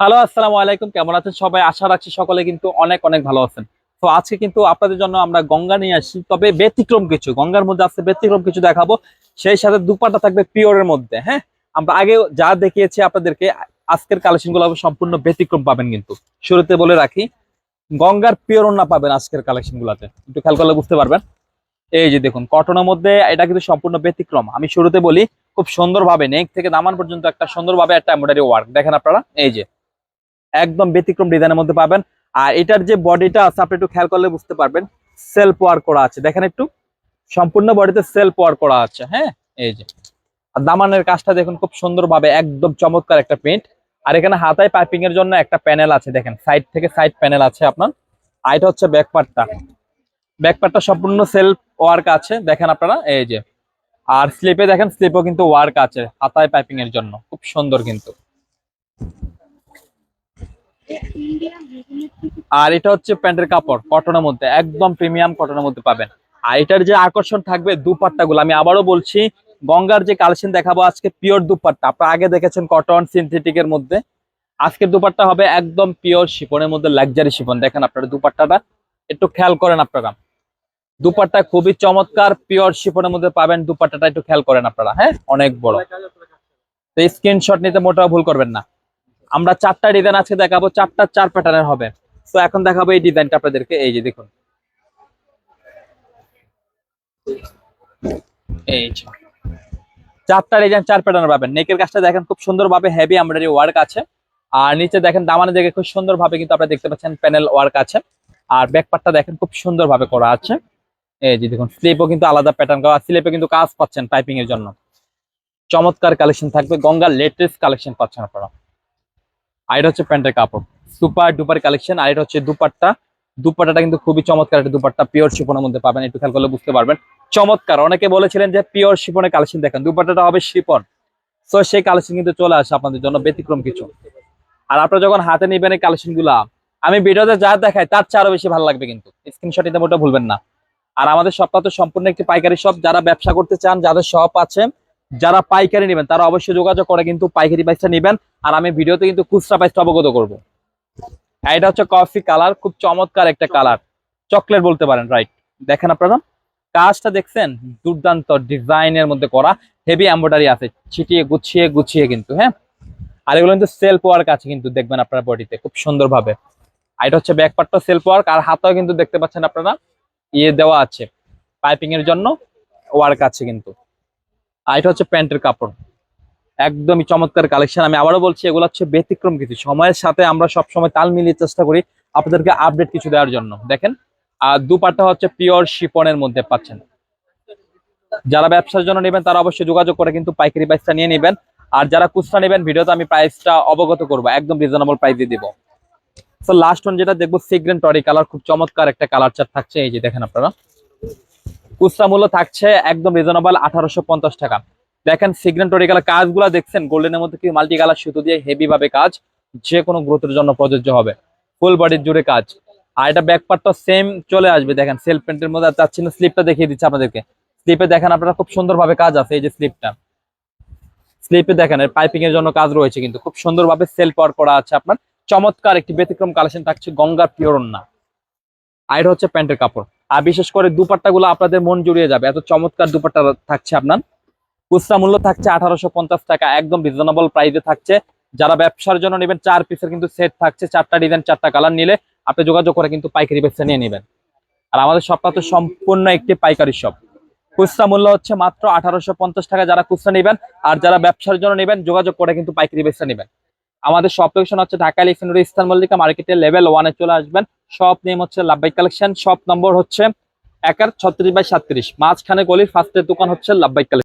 Hello, আসসালামু আলাইকুম। কেমন আছেন সবাই? আশা রাখছি সকলে কিন্তু অনেক অনেক ভালো আছেন। তো আজকে কিন্তু আপনাদের জন্য আমরা গঙ্গা নিয়ে আসি, তবে ব্যতিক্রম কিছু। গঙ্গার মধ্যে আছে ব্যতিক্রম কিছু দেখাবো। সেই সাথে দুপাটা থাকবে পিওরের মধ্যে হ্যাঁ? আমরা আগে যা দেখিয়েছি আপনাদেরকে, আজকের কালেকশনগুলো সম্পূর্ণ ব্যতিক্রম পাবেন কিন্তু। শুরুতে বলে রাখি, গঙ্গার পিওর না পাবেন আজকের কালেকশন গুলাতে একটু খেয়াল করলে বুঝতে পারবেন। এই যে দেখুন, কটনের মধ্যে এটা কিন্তু সম্পূর্ণ ব্যতিক্রম। আমি শুরুতে বলি, খুব সুন্দরভাবে, নেক থেকে নামান পর্যন্ত একটা সুন্দরভাবে একটা এমব্রয়ডারি ওয়ার্ক। দেখেন আপনারা, এই যে। একদম ব্যতিক্রম ডিজাইনের মধ্যে পাবেন। আর এটার যে বডিটা আছে, আপনি একটু খেয়াল করলে বুঝতে পারবেন সেলফ ওয়ার্ক করা আছে। দেখেন একটু, সম্পূর্ণ বডিতে সেলফ ওয়ার্ক করা আছে হ্যাঁ? এই যে। আর দামানের কাজটা দেখুন, খুব সুন্দরভাবে একদম চমৎকার একটা প্রিন্ট আর এখানে হাতায় পাইপিং এর জন্য একটা প্যানেল আছে, দেখেন সাইড থেকে সাইড প্যানেল আছে আপনার। আর এটা হচ্ছে ব্যাক পার্টটা ব্যাক পার্টটা সম্পূর্ণ সেলফ ওয়ার্ক আছে, দেখেন আপনারা, এই যে। আর স্লিপে দেখেন স্লিপও কিন্তু ওয়ার্ক আছে, হাতায় পাইপিং এর জন্য। খুব সুন্দর কিন্তু। আর এটা হচ্ছে প্যান্টের কাপড়, কটনের মধ্যে, একদম প্রিমিয়াম কটনের মধ্যে পাবেন। আর এটার যে আকর্ষণ থাকবে দুপাট্টা গুলো আমি আবারও বলছি, গঙ্গার যে কালেকশন দেখাবো আজকে পিওর দুপাট্টা। আপনারা আগে দেখেছেন কটন সিনথেটিক এর মধ্যে। আজকের দুপাট্টা হবে একদম পিওর শিপনের মধ্যে লাক্সারি শিপন দেখেন আপনারা দুপাট্টাটা, একটু খেয়াল করেন আপনারা। দুপাট্টা খুবই চমৎকার পিওর শিপনের মধ্যে পাবেন, দুপাট্টাটা একটু খেয়াল করেন আপনারা হ্যাঁ? অনেক বড়। তো স্ক্রিনশট নিতে মোটেও ভুল করবেন না। আমরা চারটা ডিজাইন আজকে দেখাবো, চারটা চার প্যাটার্নের হবে। তো এখন দেখাবো এই ডিজাইনটা আপনাদেরকে, এই যে দেখুন। এই যে। চারটা ডিজাইন চার প্যাটার্ন পাবেন। নেকের কাজটা দেখেন খুব সুন্দরভাবে হেভি এমব্রয়ডারি ওয়ার্ক আছে। আর নিচে দেখেন দামানে দেখে খুব সুন্দরভাবে কিন্তু আপনারা দেখতে পাচ্ছেন প্যানেল ওয়ার্ক আছে। আর ব্যাক পার্টটা দেখেন খুব সুন্দরভাবে করা আছে। এই যে দেখুন স্লিপও কিন্তু আলাদা প্যাটার্ন করা স্লিপে কিন্তু কাজ পাচ্ছেন পাইপিং এর জন্য। চমৎকার কালেকশন থাকবে, গঙ্গার লেটেস্ট কালেকশন পাচ্ছেন আপনারা। আর এটা হচ্ছে প্যান্টের কাপড়। সুপার ডুপার কালেকশন, আর এটা হচ্ছে দুপাট্টা। দুপাট্টাটা কিন্তু খুবই চমৎকার একটা দুপাট্টা, পিওর শিপনের মধ্যে পাবেন, একটু খেয়াল করলে বুঝতে পারবেন। চমৎকার, অনেকে বলেছিলেন যে পিওর শিপনের কালেকশন দেখেন, দুপাট্টাটা হবে শিপন সো সেই কালেকশন কিন্তু চলে আসে আপনাদের জন্য ব্যতিক্রম কিছু। আর আপনারা যখন হাতে নিবেন এই কালেকশনগুলা আমি ভিডিওতে যা দেখাই, তার চেয়ে আরও বেশি ভালো লাগবে কিন্তু। স্ক্রিনশট নিতে ভুলবেন না। আর আমাদের শপটা তো সম্পূর্ণ একটি পাইকারি শপ যারা ব্যবসা করতে চান, যাদের শপ আছে যারা পাইকারি নেবেন, তারা অবশ্যই যোগাযোগ করে কিন্তু পাইকারি প্রাইসটা নেবেন। আর আমি ভিডিওতে কিন্তু খুচরা প্রাইসটা অবগত করব। এটা হচ্ছে কফি কালার খুব চমৎকার একটা কালার চকলেট বলতে পারেন রাইট দেখেন আপনারা। কাজটা দেখছেন? দুর্দান্ত ডিজাইনের মধ্যে করা হেভি এম্ব্রয়ডারি আছে। ছিটিয়ে গুছিয়ে গুছিয়ে কিন্তু হ্যাঁ? আর এগুলো কিন্তু সেলফ ওয়ার্ক আছে কিন্তু, দেখবেন আপনার বডিতে খুব সুন্দরভাবে। আর এটা হচ্ছে ব্যাক পার্টটা সেলফ ওয়ার্ক আর হাতেও কিন্তু দেখতে পাচ্ছেন আপনারা। ইয়ে দেওয়া আছে পাইপিং এর জন্য ওয়ার্ক আছে কিন্তু। আর এটা হচ্ছে প্যান্টের কাপড়। একদমই চমৎকার কালেকশন। আমি আবারও বলছি, এগুলো হচ্ছে ব্যতিক্রম কিছু। সময়ের সাথে আমরা সব সময় তাল মিলিয়ে চেষ্টা করি আপনাদেরকে আপডেট কিছু দেওয়ার জন্য। দেখেন, আর দুপাট্টা হচ্ছে পিওর শিপনের মধ্যে পাচ্ছেন। যারা ব্যবসার জন্য নেবেন, তারা অবশ্যই যোগাযোগ করে কিন্তু পাইকারি প্রাইসটা নিয়ে নেবেন। আর যারা খুচরা নেবেন, ভিডিওতে আমি প্রাইসটা অবগত করব। একদম রিজনেবল প্রাইস দিয়ে দিব। তো লাস্ট ওয়ান যেটা দেখব সিগ্রেন টরি কালার খুব চমৎকার একটা কালার চার্ট থাকছে। এই যে দেখেন আপনারা। খুচরা মূল্য থাকছে একদম রিজনেবল আঠারোশো পঞ্চাশ টাকা। দেখেন সিগ্রেন টরি কালার কাজগুলো দেখছেন গোল্ডেনের মধ্যে কি মাল্টি কালার সুতো দিয়ে হেভি ভাবে কাজ যে কোনো গ্রোথের জন্য প্রযোজ্য হবে। ফুল বডির জুড়ে কাজ। আর এটা ব্যাক পার্টটা সেম চলে আসবে, দেখেন সেলফ প্যান্টের মধ্যে চাচ্ছি না স্লিপটা দেখিয়ে দিচ্ছে আপনাদেরকে। স্লিপে দেখেন আপনারা খুব সুন্দরভাবে কাজ আছে, এই যে স্লিপটা স্লিপে দেখেন, এর পাইপিং এর জন্য কাজ রয়েছে কিন্তু, খুব সুন্দরভাবে সেল ওয়ার্ক করা আছে আপনার। চমৎকার একটি ব্যতিক্রম কালেকশন থাকছে গঙ্গার পিওর না আর হচ্ছে প্যান্টের কাপড়। আর বিশেষ করে দুপাট্টা গুলো আপনাদের মন জুড়িয়ে যাবে। এত চমৎকার দুপাট্টা থাকছে আপনার। খুচরা মূল্য থাকছে আঠারোশো পঞ্চাশ টাকা, একদম রিজনেবল প্রাইসে থাকছে। যারা ব্যবসার জন্য নেবেন, চার পিসের কিন্তু সেট থাকছে, চারটা ডিজাইন চারটা কালার নিলে আপনি যোগাযোগ করে কিন্তু পাইকারি ব্যবসা নিয়ে নেবেন। আর আমাদের শপটা তো সম্পূর্ণ একটি পাইকারি শপ খুচরা মূল্য হচ্ছে মাত্র আঠারোশো পঞ্চাশ টাকা যারা খুচরা নেবেন, আর যারা ব্যবসার জন্য নেবেন, যোগাযোগ করে কিন্তু পাইকারি ব্যবসা নেবেন। আমাদের শপ লোকেশন হচ্ছে Dhaka elephant road eastern Mallika মার্কেটের লেভেল ওয়ানে চলে আসবেন। সব নেম হচ্ছে লাভবাই কালেকশন সব নম্বর হচ্ছে একার ছত্রিশ বাই সাতত্রিশ মাঝখানে গলির ফার্স্টের দোকান হচ্ছে লাভবাই কালেকশন